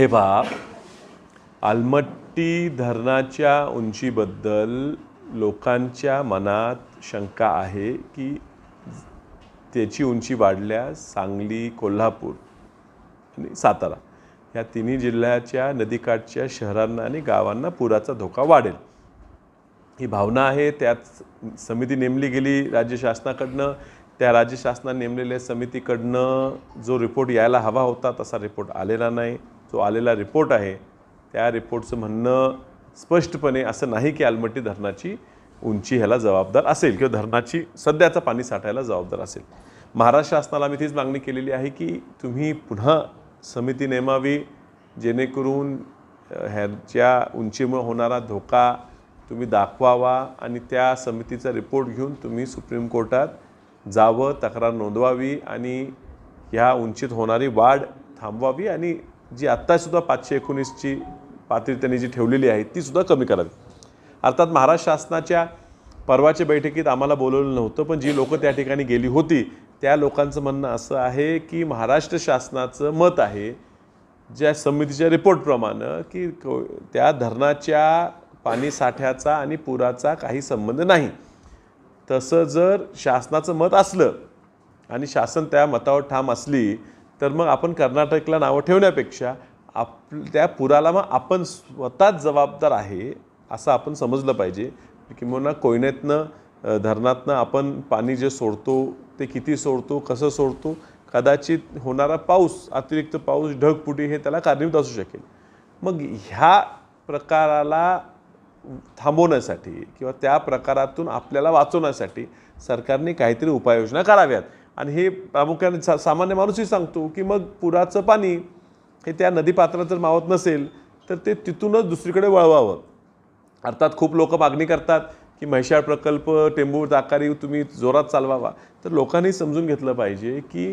हे पहा. आलमट्टी धरणाच्या उंचीबद्दल लोकांच्या मनात शंका आहे की त्याची उंची वाढल्यास सांगली कोल्हापूर आणि सातारा या तिन्ही जिल्ह्याच्या नदीकाठच्या शहरांना आणि गावांना पुराचा धोका वाढेल. ही भावना आहे. त्यात समिती नेमली गेली राज्य शासनाकडनं. त्या राज्य शासनाने नेमलेल्या समितीकडनं जो रिपोर्ट यायला हवा होता तसा रिपोर्ट आलेला नाही. जो आलेला रिपोर्ट आहे त्या रिपोर्टचं म्हणणं स्पष्टपणे असं नाही की आलमट्टी धरणाची उंची ह्याला जबाबदार असेल किंवा धरणाची सध्याचं पाणी साठायला जबाबदार असेल. महाराष्ट्र शासनाला आम्ही तीच मागणी केलेली आहे की तुम्ही पुन्हा समिती नेमावी जेणेकरून ह्याच्या उंचीमुळे होणारा धोका तुम्ही दाखवावा आणि त्या समितीचा रिपोर्ट घेऊन तुम्ही सुप्रीम कोर्टात जावं तक्रार नोंदवावी आणि ह्या उंचीत होणारी वाढ थांबवावी आणि जी आत्तासुद्धा पाचशे एकोणीसची पातळी त्यांनी जी ठेवलेली आहे तीसुद्धा कमी करावी. अर्थात महाराष्ट्र शासनाच्या परवाच्या बैठकीत आम्हाला बोलवलं नव्हतं पण जी लोकं त्या ठिकाणी गेली होती त्या लोकांचं म्हणणं असं आहे की महाराष्ट्र शासनाचं मत आहे ज्या समितीच्या रिपोर्टप्रमाणे की को- त्या धरणाच्या पाणी साठ्याचा आणि पुराचा काही संबंध नाही. तसं जर शासनाचं मत असलं आणि शासन त्या मतावर ठाम असली तर मग आपण कर्नाटकला नावं ठेवण्यापेक्षा आप त्या पुराला मग आपण स्वतःच जबाबदार आहे असं आपण समजलं पाहिजे. किंवा कोयनेतनं धरणातनं आपण पाणी जे सोडतो ते किती सोडतो कसं सोडतो कदाचित होणारा पाऊस अतिरिक्त पाऊस ढगपुटी हे त्याला कारणीभूत असू शकेल. मग ह्या प्रकाराला थांबवण्यासाठी किंवा त्या प्रकारातून आपल्याला वाचवण्यासाठी सरकारने काहीतरी उपाययोजना कराव्यात. आणि हे प्रामुख्याने सा सामान्य माणूसही सांगतो की मग पुराचं पाणी हे त्या नदीपात्रात जर मावत नसेल तर ते तिथूनच दुसरीकडे वळवावं. अर्थात खूप लोक मागणी करतात की म्हैशाळ प्रकल्प टेंबूर ताकारी तुम्ही जोरात चालवावा. तर लोकांनी समजून घेतलं पाहिजे की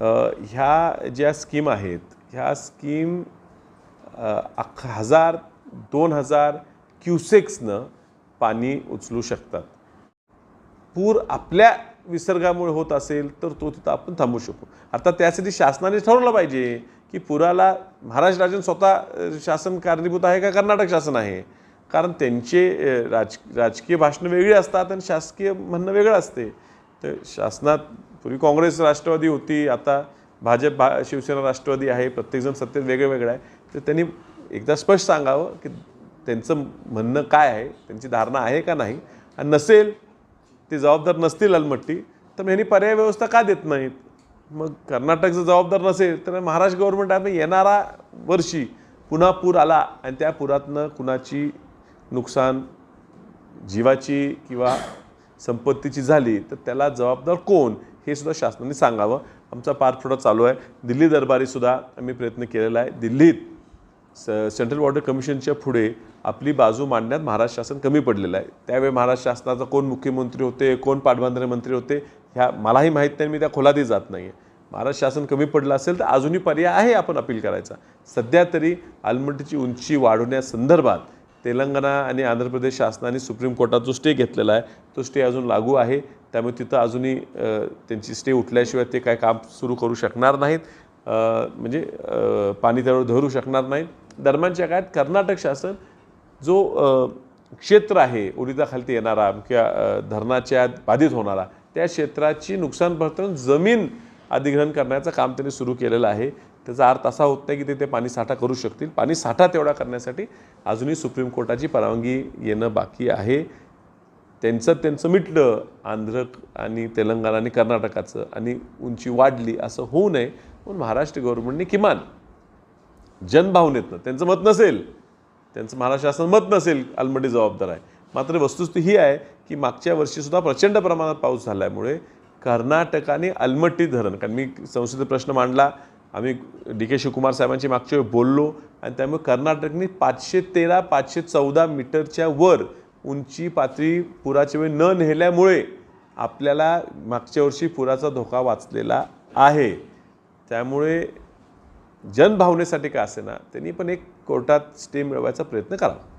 ह्या ज्या स्कीम आहेत ह्या स्कीम अख हजार दोन हजार क्युसेक्सनं पाणी उचलू शकतात. पूर आपल्या विसर्गामुळे होत असेल तर तो तिथं आपण थांबू शकू. अर्थात त्यासाठी शासनाने ठरवलं पाहिजे की पुराला महाराष्ट्र राज्य स्वतः शासन कारणीभूत आहे का कर्नाटक शासन आहे? कारण त्यांचे राज राजकीय भाषणं वेगळी असतात आणि शासकीय म्हणणं वेगळं असते. तर शासनात पूर्वी काँग्रेस राष्ट्रवादी होती आता भाजप भा शिवसेना राष्ट्रवादी आहे प्रत्येकजण सत्तेत वेगळं वेगळं आहे. तर त्यांनी एकदा स्पष्ट सांगावं की त्यांचं म्हणणं काय आहे त्यांची धारणा आहे का नाही? आणि नसेल ते जबाबदार नसतील अलमट्टी तर मग ह्यांनी पर्याय व्यवस्था का देत नाहीत? मग कर्नाटकचं जबाबदार नसेल तर महाराष्ट्र गव्हर्नमेंट आता येणारा वर्षी पुन्हा पूर आला आणि त्या पुरातनं कुणाची नुकसान जीवाची किंवा संपत्तीची झाली तर त्याला जबाबदार कोण? हे सुद्धा शासनाने सांगावं. आमचा पाठपुरा चालू आहे. दिल्ली दरबारीसुद्धा आम्ही प्रयत्न केलेला आहे. दिल्लीत स सेंट्रल वॉटर कमिशनच्या पुढे आपली बाजू मांडण्यात महाराष्ट्र शासन कमी पडलेलं आहे. त्यावेळी महाराष्ट्र शासनाचा कोण मुख्यमंत्री होते कोण पाटबंधारे मंत्री होते ह्या मलाही माहीत नाही मी त्या खोलातही जात नाही आहे महाराष्ट्र शासन कमी पडलं असेल तर अजूनही पर्याय आहे आपण अपील करायचा. सध्या तरी आलमटीची उंची वाढवण्यासंदर्भात तेलंगणा आणि आंध्र प्रदेश शासनाने सुप्रीम कोर्टात जो स्टे घेतलेला आहे तो स्टे अजून लागू आहे. त्यामुळे तिथं अजूनही त्यांची स्टे उठल्याशिवाय ते काय काम सुरू करू शकणार नाहीत. म्हणजे पाणी त्यावर धरू शकणार नाही दरम्यानच्या काळात कर्नाटक शासन जो क्षेत्र आहे ओरिसाखालती येणारा किंवा धरणाच्या बाधित होणारा त्या क्षेत्राची नुकसान भरतून जमीन अधिग्रहण करण्याचं काम त्यांनी सुरू केलेलं आहे. त्याचा अर्थ असा होत नाही की ते ते पाणी साठा करू शकतील. पाणी साठा तेवढा करण्यासाठी अजूनही सुप्रीम कोर्टाची परवानगी येणं बाकी आहे. त्यांचं त्यांचं मिटलं आंध्र आणि तेलंगणा आणि कर्नाटकाचं आणि उंची वाढली असं होऊ नये. पण महाराष्ट्र गव्हर्नमेंटने किमान जनभावनेतनं त्यांचं मत नसेल त्यांचं महाराष्ट्र शासन मत नसेल आलमटी जबाबदार आहे. मात्र वस्तुस्थिती ही आहे की मागच्या वर्षीसुद्धा प्रचंड प्रमाणात पाऊस झाल्यामुळे कर्नाटकाने अलमट्टी धरण कारण मी संसदेत प्रश्न मांडला आम्ही डी के शिवकुमार साहेबांची मागच्या वेळी बोललो आणि त्यामुळे कर्नाटकने पाचशे तेरा पाचशे चौदा मीटरच्या वर उंची पातळी पुराच्या वेळी न नेल्यामुळे आपल्याला मागच्या वर्षी पुराचा धोका वाचलेला आहे. त्यामुळे जनभावनेसाठी का असेना त्यांनी पण एक कोर्टात स्टे मिळवायचा प्रयत्न करावा.